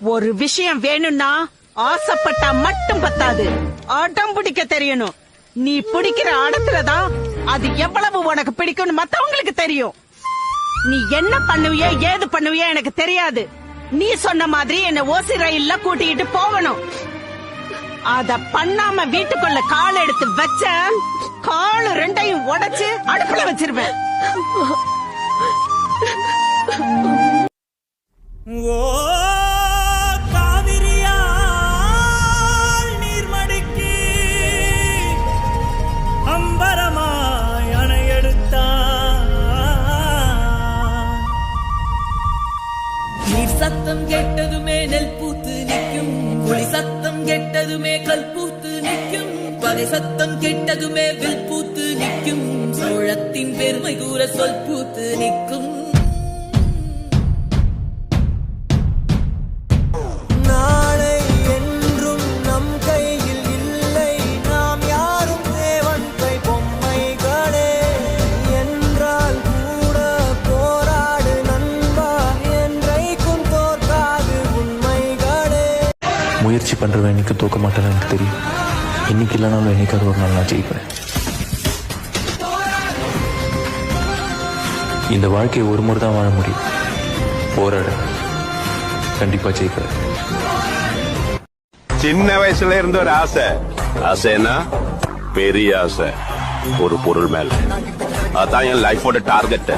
ஒரு விஷயம் வேணும்னா ஆசைப்பட்டா மட்டும் பத்தாது. அடம் பிடிக்க தெரியணும். நீ பிடிக்கிற ஆடத்துலதான் அது எவ்வளவு உனக்கு பிடிக்கும்னு மத்தவங்களுக்கு தெரியும். நீ என்ன பண்ணுவிய ஏது பண்ணுவிய எனக்கு தெரியாது. நீ சொன்ன மாதிரி என்ன ஓசி ரயில்ல கூட்டிட்டு போகணும். அத பண்ணாம வீட்டுக்குள்ள கால் எடுத்து வச்ச காலு ரெண்டையும் உடைச்சு அடுப்புல வச்சிருவேன். சத்தம் கேட்டதுமே நெல் பூத்து நிற்கும். ஒளி சத்தம் கேட்டதுமே கல் பூத்து நிற்கும். பகை சத்தம் கேட்டதுமே வில் பூத்து நிற்கும். சோழத்தின் பெருமை கூற சொல் பூத்து நிற்கும். முயற்சி பண்றவன் எனக்கு தோக்க மாட்டேன்னு எனக்கு தெரியும். இன்னைக்கு இல்லைனாலும் என்னைக்காவது ஒரு நாள் நான் ஜெயிப்பேன். இந்த வாழ்க்கையை ஒரு முறை தான் வாழ முடியும். போராட. கண்டிப்பா ஜெயிக்கிறேன் சின்ன வயசுல இருந்த ஒரு ஆசை. ஆசைன்னா பெரிய ஆசை. ஒரு பொருள் மேல. அதான் என் லைஃபோட டார்கெட்